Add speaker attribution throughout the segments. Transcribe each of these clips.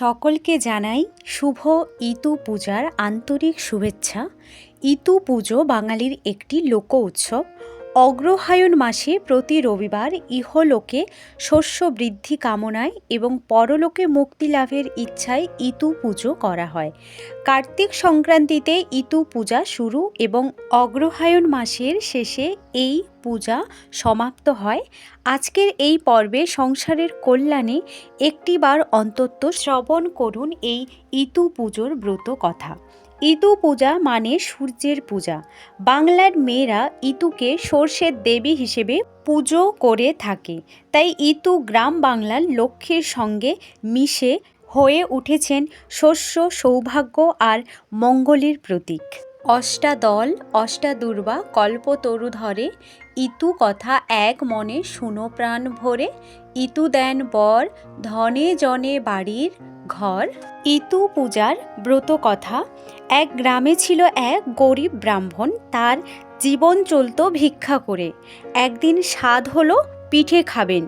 Speaker 1: সকলকে জানাই শুভ ইতু পূজার আন্তরিক শুভেচ্ছা। ইতু পুজো বাঙালির একটি লোক উৎসব। অগ্রহায়ণ মাসে প্রতি রবিবার ইহলোকে শস্য বৃদ্ধি কামনায় এবং পরলোকে মুক্তি লাভের ইচ্ছায় ইতু পুজো করা হয়। কার্তিক সংক্রান্তিতে ইতু পূজা শুরু এবং অগ্রহায়ণ মাসের শেষে এই পূজা সমাপ্ত হয়। আজকের এই পর্বে সংসারের কল্যাণে একটিবার অন্তত শ্রবণ করুন এই ইতু পুজোর ব্রত কথা। ইতু পূজা মানে সূর্যের পূজা। বাংলার মেয়েরা ইতুকে সর্ষের দেবী হিসেবে পুজো করে থাকে। তাই ইতু গ্রাম বাংলার লক্ষ্মীর সঙ্গে মিশে হয়ে উঠেছেন শস্য সৌভাগ্য আর মঙ্গলের প্রতীক। অষ্টাদল, অষ্টাদুর্বা কল্পতরু ধরে ইতু কথা এক মনে শুনো প্রাণ ভরে, ইতু দেন বর, ধনে জনে বাড়ির ঘর। ইতু পূজার ব্রত কথা, এক গ্রামে ছিল এক গরিব ব্রাহ্মণ, তার জীবন চলত ভিক্ষা করে। একদিন স্বাদ হলো পিঠে খাবেন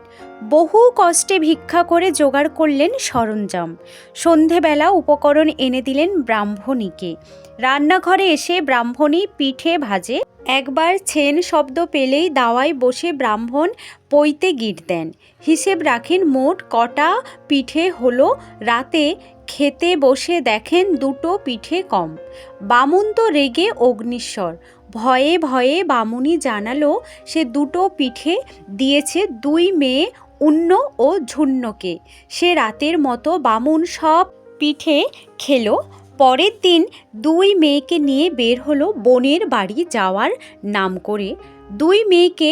Speaker 1: বহু কষ্টে ভিক্ষা করে জোগাড় করলেন সরঞ্জাম। সন্ধেবেলা উপকরণ এনে দিলেন ব্রাহ্মণীকে। রান্নাঘরে এসে ব্রাহ্মণী পিঠে ভাজে, একবার ছেন শব্দ পেলেই দাওয়ায় বসে ব্রাহ্মণ পইতে গিট দেন। হিসেব রাখেন মোট কটা পিঠে হলো, রাতে খেতে বসে দেখেন দুটো পিঠে কম। বামুন তো রেগে অগ্নিশ্বর ভয়ে ভয়ে বামুনি জানালো, সে দুটো পিঠে দিয়েছে দুই মেয়ে উন্ন ও ঝুন্নকে সে রাতের মতো বামুন সব পিঠে খেলো। পরের দিন দুই মেয়েকে নিয়ে বের হলো বোনের বাড়ি যাওয়ার নাম করে। দুই মেয়েকে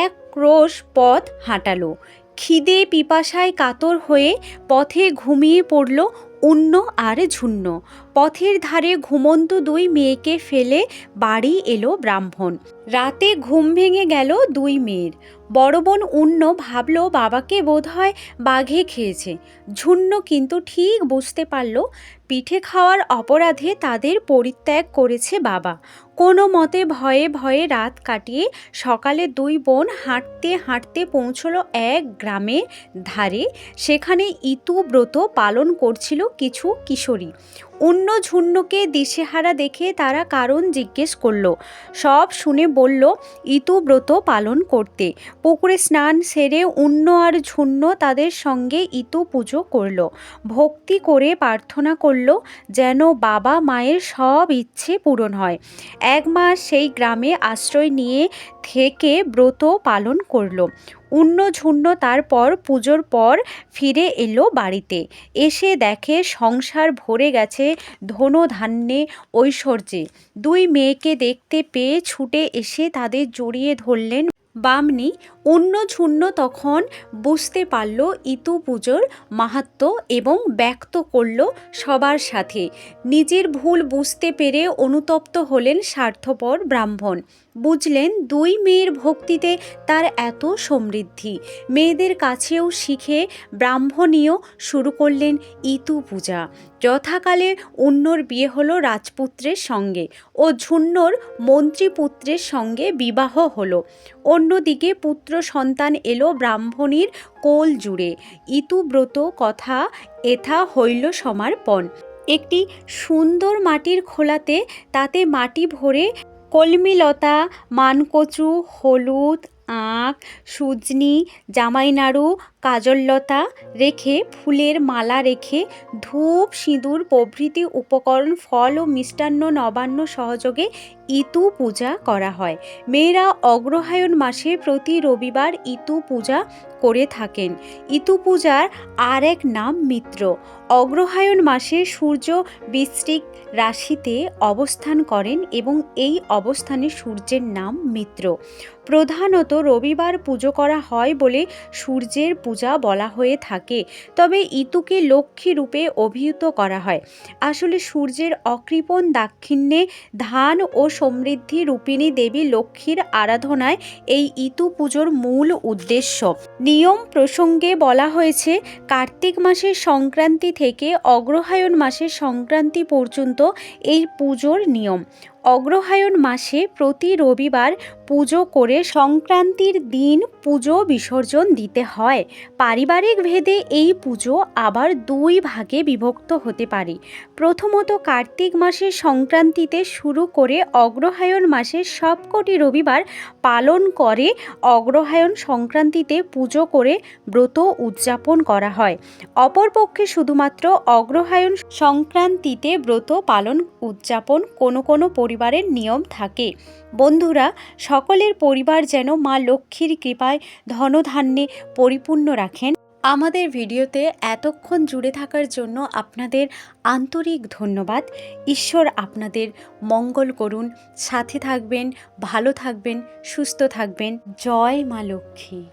Speaker 1: এক ক্রোশ পথ হাঁটালো। খিদে পিপাসায় কাতর হয়ে পথে ঘুমিয়ে পড়ল উন্ন আর ঝুন্ন। পথের ধারে ঘুমন্ত দুই মেয়েকে ফেলে বাড়ি এলো ব্রাহ্মণ। রাতে ঘুম ভেঙে গেল দুই মেয়ের। বড় বোন উন্ন ভাবল, বাবাকে বোধহয় বাঘে খেয়েছে। ঝুন্ন কিন্তু ঠিক বুঝতে পারল, পিঠে খাওয়ার অপরাধে তাদের পরিত্যাগ করেছে বাবা। কোনো মতে ভয়ে ভয়ে রাত কাটিয়ে সকালে দুই বোন হাঁটতে হাঁটতে পৌঁছলো এক গ্রামের ধারে। সেখানে ইতু ব্রত পালন করছিল কিছু কিশোরী। অন্য ঝুন্নকে দিশেহারা দেখে তারা কারণ জিজ্ঞেস করল। সব শুনে বলল, ইতু ব্রত পালন করতে। পুকুরে স্নান সেরে অন্য আর ঝুন্ন তাদের সঙ্গে ইতু পুজো করল। ভক্তি করে প্রার্থনা করল যেন বাবা মায়ের সব ইচ্ছে পূরণ হয়। এক মাস সেই গ্রামে আশ্রয় নিয়ে থেকে ব্রত পালন করল। উন্ন ঝুন্ন তারপর পুজোর পর ফিরে এলো বাড়িতে। এসে দেখে সংসার ভরে গেছে ধনধান্যে ঐশ্বর্যে। দুই মেয়েকে দেখতে পেয়ে ছুটে এসে তাদের জড়িয়ে ধরলেন বামনি অন্য ঝুন্ন তখন বুঝতে পারল ইতু পুজোর মাহাত্ম এবং ব্যক্ত করল সবার সাথে। নিজের ভুল বুঝতে পেরে অনুতপ্ত হলেন স্বার্থপর ব্রাহ্মণ। বুঝলেন দুই মেয়ের ভক্তিতে তার এত সমৃদ্ধি। মেয়েদের কাছেও শিখে ব্রাহ্মণীয় শুরু করলেন ইতু পূজা। যথাকালে অন্যর বিয়ে হলো রাজপুত্রের সঙ্গে ও ঝুন্নর মন্ত্রীপুত্রের সঙ্গে বিবাহ হলো। অন্যদিকে পুত্র সন্তান এলো ব্রাহ্মণীর কোল জুড়ে। ইতুব্রত কথা এথা হইল সমার্পণ। একটি সুন্দর মাটির খোলাতে তাতে মাটি ভরে কলমিলতা, মানকচু, হলুদ, আখ, সুজনি, জামাইনাড়ু কাজললতা রেখে, ফুলের মালা রেখে, ধূপ, সিঁদুর, প্রভৃতি উপকরণ, ফল ও মিষ্টান্ন নবান্ন সহযোগে ইতু পূজা করা হয়। মেয়েরা অগ্রহায়ণ মাসে প্রতি রবিবার ইতু পূজা করে থাকেন। ইতু পূজার আর এক নাম মিত্র। অগ্রহায়ণ মাসে সূর্য বৃশ্চিক রাশিতে অবস্থান করেন এবং এই অবস্থানে সূর্যের নাম মিত্র। প্রধানত রবিবার পুজো করা হয় বলে সূর্যের পূজা বলা হয়ে থাকে। তবে ইতুকে লক্ষ্মী রূপে অভিহিত করা হয়। আসলে সূর্যের অকৃপণ দাক্ষিণ্যে ধান ও সমৃদ্ধি রূপিণী দেবী লক্ষ্মীর আরাধনায় এই ইতু পুজোর মূল উদ্দেশ্য। নিয়ম প্রসঙ্গে বলা হয়েছে, কার্তিক মাসের সংক্রান্তি থেকে অগ্রহায়ণ মাসের সংক্রান্তি পর্যন্ত এই পুজোর নিয়ম। অগ্রহায়ণ মাসে প্রতি রবিবার পুজো করে সংক্রান্তির দিন পুজো বিসর্জন দিতে হয়। পারিবারিক ভেদে এই পুজো আবার দুই ভাগে বিভক্ত হতে পারে। প্রথমত কার্তিক মাসের সংক্রান্তিতে শুরু করে অগ্রহায়ণ মাসের সবকটি রবিবার পালন করে অগ্রহায়ণ সংক্রান্তিতে পুজো করে ব্রত উদযাপন করা হয়। অপরপক্ষে শুধুমাত্র অগ্রহায়ণ সংক্রান্তিতে ব্রত পালন উদযাপন কোনো কোনো পরিবারের নিয়ম থাকে। বন্ধুরা, সকলের পরিবার যেন মা লক্ষ্মীর কৃপায় ধনধান্যে পরিপূর্ণ রাখেন। আমাদের ভিডিওতে এতক্ষণ জুড়ে থাকার জন্য আপনাদের আন্তরিক ধন্যবাদ। ঈশ্বর আপনাদের মঙ্গল করুন। সাথে থাকবেন, ভালো থাকবেন, সুস্থ থাকবেন। জয় মা লক্ষ্মী।